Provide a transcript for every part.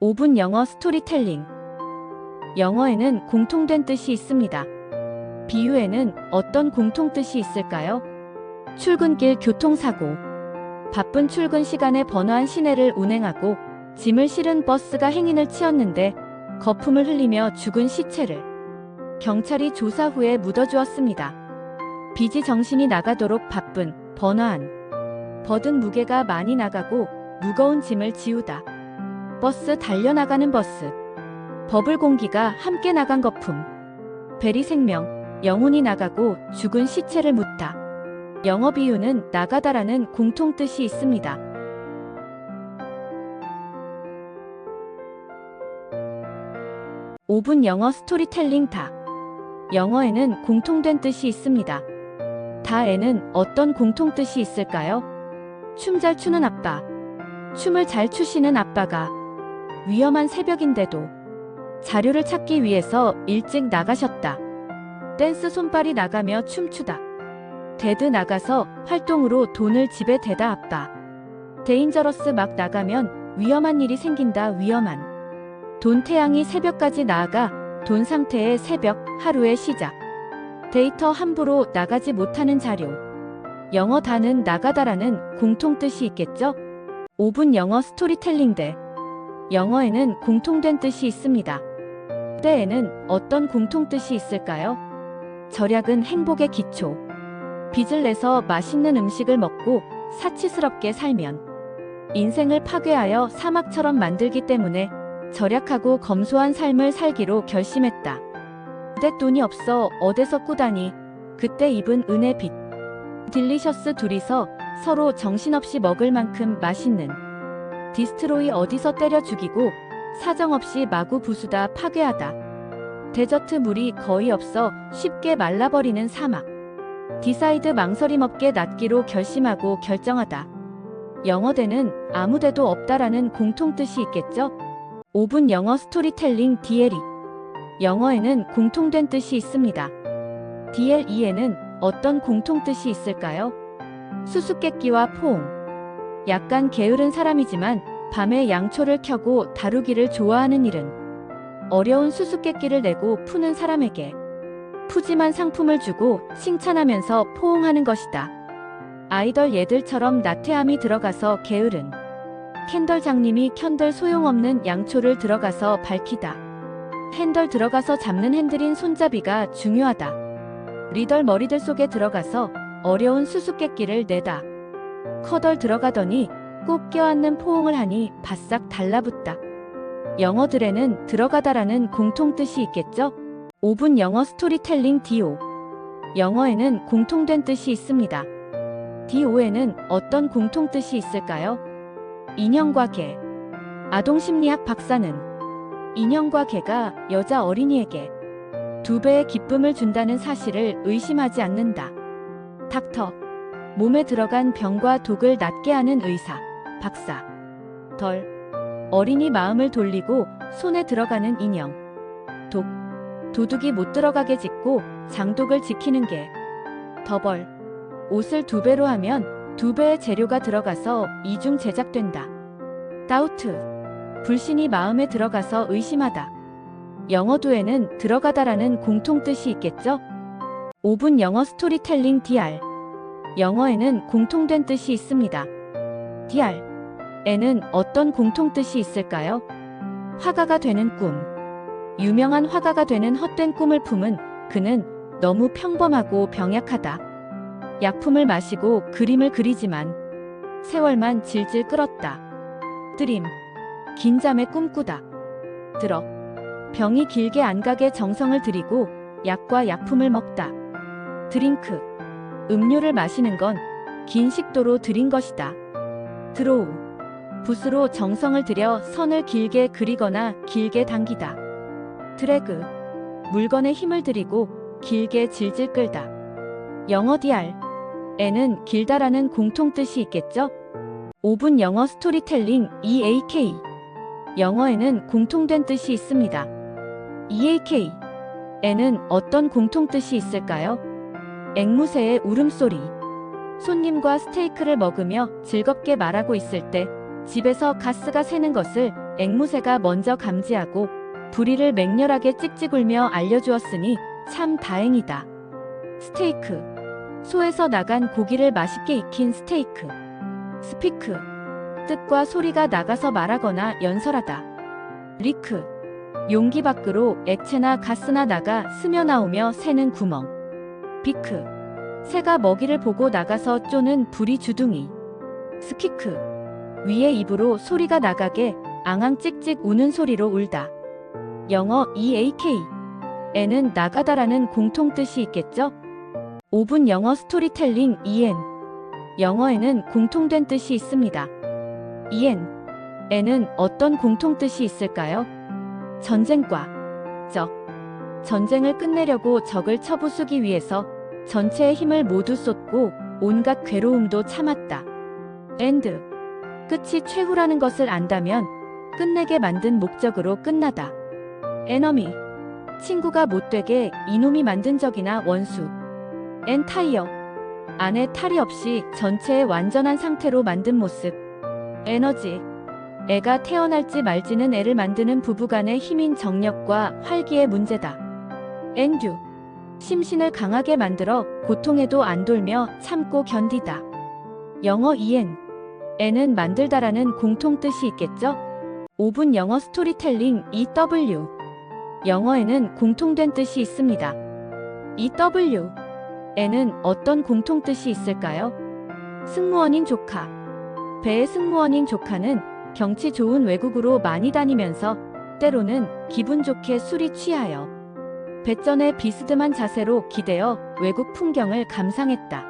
5분 영어 스토리텔링. 영어에는 공통된 뜻이 있습니다. 비유에는 어떤 공통뜻이 있을까요? 출근길 교통사고. 바쁜 출근 시간에 번화한 시내를 운행하고 짐을 실은 버스가 행인을 치었는데 거품을 흘리며 죽은 시체를 경찰이 조사 후에 묻어주었습니다. 빚이 정신이 나가도록 바쁜 번화한 버든 무게가 많이 나가고 무거운 짐을 지우다. 버스 달려나가는 버스. 버블 공기가 함께 나간 거품. 베리 생명, 영혼이 나가고 죽은 시체를 묻다. 영어 비유는 나가다라는 공통뜻이 있습니다. 오분 영어 스토리텔링 다. 영어에는 공통된 뜻이 있습니다. 다에는 어떤 공통뜻이 있을까요? 춤 잘 추는 아빠. 춤을 잘 추시는 아빠가 위험한 새벽인데도 자료를 찾기 위해서 일찍 나가셨다. 댄스 손발이 나가며 춤추다. 데드 나가서 활동으로 돈을 집에 대다 아빠. 데인저러스 막 나가면 위험한 일이 생긴다 위험한. 돈 태양이 새벽까지 나아가 돈 상태의 새벽 하루의 시작. 데이터 함부로 나가지 못하는 자료. 영어 다는 나가다라는 공통 뜻이 있겠죠? 5분 영어 스토리텔링 대. 영어에는 공통된 뜻이 있습니다. 때에는 어떤 공통뜻이 있을까요? 절약은 행복의 기초. 빚을 내서 맛있는 음식을 먹고 사치스럽게 살면 인생을 파괴하여 사막처럼 만들기 때문에 절약하고 검소한 삶을 살기로 결심했다. 내 돈이 없어 어디서 꾸다니 그때 입은 은혜 빚. 딜리셔스 둘이서 서로 정신없이 먹을 만큼 맛있는 디스트로이 어디서 때려 죽이고 사정없이 마구 부수다 파괴하다. 데저트 물이 거의 없어 쉽게 말라버리는 사막. 디사이드 망설임 없게 낫기로 결심하고 결정하다. 영어대는 아무데도 없다라는 공통뜻이 있겠죠? 5분 영어 스토리텔링 DLE. 영어에는 공통된 뜻이 있습니다. DLE에는 어떤 공통뜻이 있을까요? 수수께끼와 포옹. 약간 게으른 사람이지만 밤에 양초를 켜고 다루기를 좋아하는 일은 어려운 수수께끼를 내고 푸는 사람에게 푸짐한 상품을 주고 칭찬하면서 포옹하는 것이다. 아이돌 얘들처럼 나태함이 들어가서 게으른 캔덜 장님이 켠들 소용없는 양초를 들어가서 밝히다. 핸들 들어가서 잡는 핸들인 손잡이가 중요하다. 리덜 머리들 속에 들어가서 어려운 수수께끼를 내다. 커덜 들어가더니 꼭 껴안는 포옹을 하니 바싹 달라붙다. 영어들에는 들어가다라는 공통뜻이 있겠죠? 5분 영어 스토리텔링 DO. 영어에는 공통된 뜻이 있습니다. DO에는 어떤 공통뜻이 있을까요? 인형과 개. 아동심리학 박사는 인형과 개가 여자 어린이에게 두 배의 기쁨을 준다는 사실을 의심하지 않는다. 닥터. 몸에 들어간 병과 독을 낫게 하는 의사. 박사. 덜. 어린이 마음을 돌리고 손에 들어가는 인형. 독. 도둑이 못 들어가게 짓고 장독을 지키는 게. 더벌. 옷을 두 배로 하면 두 배의 재료가 들어가서 이중 제작된다. 다우트. 불신이 마음에 들어가서 의심하다. 영어도에는 들어가다라는 공통뜻이 있겠죠? 5분 영어 스토리텔링 DR. 영어에는 공통된 뜻이 있습니다. DR. 에는 어떤 공통뜻이 있을까요? 화가가 되는 꿈. 유명한 화가가 되는 헛된 꿈을 품은 그는 너무 평범하고 병약하다. 약품을 마시고 그림을 그리지만 세월만 질질 끌었다. 드림. 긴 잠에 꿈꾸다. 들어. 병이 길게 안 가게 정성을 들이고 약과 약품을 먹다. 드링크. 음료를 마시는 건 긴 식도로 들인 것이다. 드로우. 붓으로 정성을 들여 선을 길게 그리거나 길게 당기다. 드래그. 물건에 힘을 들이고 길게 질질 끌다. 영어 DR. 에는 길다라는 공통뜻이 있겠죠? 5분 영어 스토리텔링 EAK. 영어에는 공통된 뜻이 있습니다. EAK. 에는 어떤 공통뜻이 있을까요? 앵무새의 울음소리. 손님과 스테이크를 먹으며 즐겁게 말하고 있을 때 집에서 가스가 새는 것을 앵무새가 먼저 감지하고 부리를 맹렬하게 찍찍 울며 알려주었으니 참 다행이다. 스테이크. 소에서 나간 고기를 맛있게 익힌 스테이크. 스피크. 뜻과 소리가 나가서 말하거나 연설하다. 리크. 용기 밖으로 액체나 가스나 나가 스며 나오며 새는 구멍. 비크. 새가 먹이를 보고 나가서 쪼는 부리 주둥이. 스키크. 위에 입으로 소리가 나가게 앙앙 찍찍 우는 소리로 울다. 영어 EAK. 에는 나가다라는 공통뜻이 있겠죠? 5분 영어 스토리텔링 EN. 영어에는 공통된 뜻이 있습니다. EN. 에는 어떤 공통뜻이 있을까요? 전쟁과 적. 전쟁을 끝내려고 적을 쳐부수기 위해서 전체의 힘을 모두 쏟고 온갖 괴로움도 참았다. 엔드. 끝이 최후라는 것을 안다면 끝내게 만든 목적으로 끝나다. 에너미. 친구가 못되게 이놈이 만든 적이나 원수. 엔타이어. 안에 탈이 없이 전체의 완전한 상태로 만든 모습. 에너지. 애가 태어날지 말지는 애를 만드는 부부간의 힘인 정력과 활기의 문제다. 엔듀. 심신을 강하게 만들어 고통에도 안 돌며 참고 견디다. 영어 EN. 애는 만들다라는 공통 뜻이 있겠죠? 5분 영어 스토리텔링 EW. 영어에는 공통된 뜻이 있습니다. EW. 에는 어떤 공통 뜻이 있을까요? 승무원인 조카. 배의 승무원인 조카는 경치 좋은 외국으로 많이 다니면서 때로는 기분 좋게 술이 취하여 배전에 비스듬한 자세로 기대어 외국 풍경을 감상했다.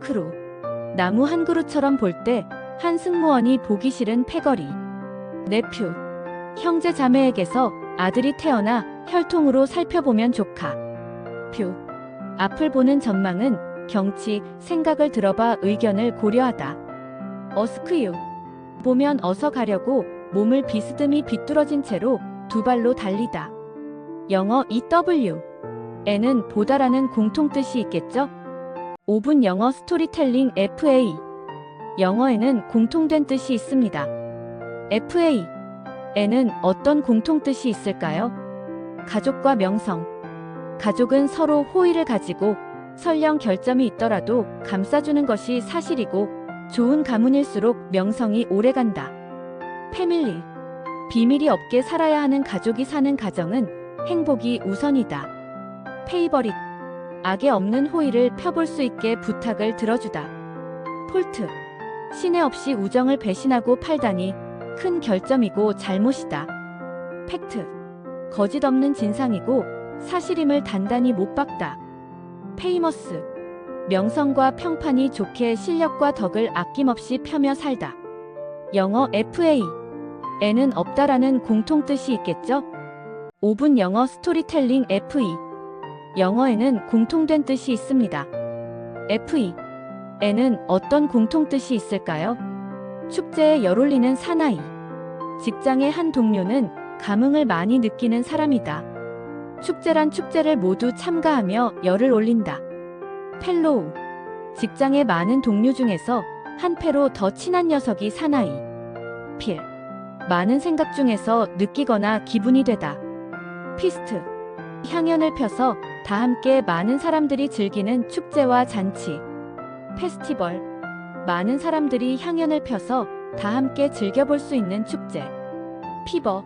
크루. 나무 한 그루처럼 볼 때 한 승무원이 보기 싫은 패거리. 네퓨. 형제 자매에게서 아들이 태어나 혈통으로 살펴보면 조카. 표. 앞을 보는 전망은 경치, 생각을 들어봐 의견을 고려하다. 어스크유. 보면 어서 가려고 몸을 비스듬히 비뚤어진 채로 두 발로 달리다. 영어 EW. 에는 보다라는 공통뜻이 있겠죠? 5분 영어 스토리텔링 FA. 영어에는 공통된 뜻이 있습니다. FA. 에는 어떤 공통뜻이 있을까요? 가족과 명성. 가족은 서로 호의를 가지고 설령 결점이 있더라도 감싸주는 것이 사실이고 좋은 가문일수록 명성이 오래간다. 패밀리. 비밀이 없게 살아야 하는 가족이 사는 가정은 행복이 우선이다. 페이버릿. 악에 없는 호의를 펴볼 수 있게 부탁을 들어주다. 폴트. 신의 없이 우정을 배신하고 팔다니 큰 결점이고 잘못이다. 팩트. 거짓 없는 진상이고 사실임을 단단히 못 박다. 페이머스. 명성과 평판이 좋게 실력과 덕을 아낌없이 펴며 살다. 영어 FA. 에는 없다라는 공통뜻이 있겠죠? 5분 영어 스토리텔링 FE. 영어에는 공통된 뜻이 있습니다. FE. 에는 어떤 공통뜻이 있을까요? 축제에 열올리는 사나이. 직장의 한 동료는 감흥을 많이 느끼는 사람이다. 축제란 축제를 모두 참가하며 열을 올린다. 펠로우. 직장의 많은 동료 중에서 한 패로 더 친한 녀석이 사나이. 필. 많은 생각 중에서 느끼거나 기분이 되다. 피스트. 향연을 펴서 다 함께 많은 사람들이 즐기는 축제와 잔치. 페스티벌. 많은 사람들이 향연을 펴서 다 함께 즐겨볼 수 있는 축제. 피버.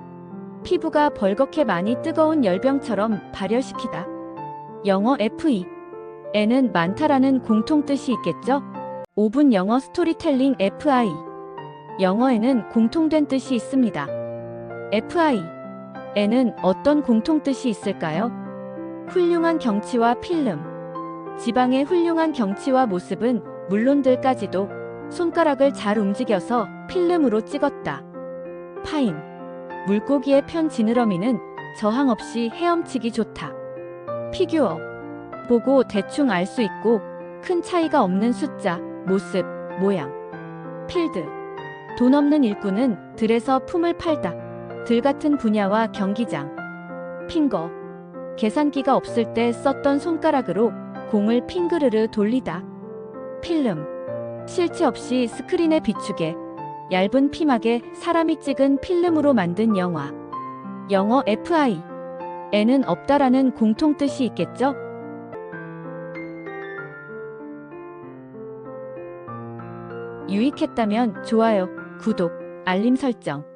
피부가 벌겋게 많이 뜨거운 열병처럼 발열시키다. 영어 FE. 에는 많다라는 공통뜻이 있겠죠? 5분 영어 스토리텔링 FI. 영어에는 공통된 뜻이 있습니다. FI. 에는 어떤 공통뜻이 있을까요? 훌륭한 경치와 필름. 지방의 훌륭한 경치와 모습은 물론들까지도 손가락을 잘 움직여서 필름으로 찍었다. 파인. 물고기의 편 지느러미는 저항 없이 헤엄치기 좋다. 피규어. 보고 대충 알 수 있고 큰 차이가 없는 숫자, 모습, 모양. 필드. 돈 없는 일꾼은 들에서 품을 팔다. 들 같은 분야와 경기장. 핑거. 계산기가 없을 때 썼던 손가락으로 공을 핑그르르 돌리다. 필름. 실체 없이 스크린에 비추게. 얇은 피막에 사람이 찍은 필름으로 만든 영화. 영어 FI. 에는 없다라는 공통뜻이 있겠죠? 유익했다면 좋아요, 구독, 알림 설정.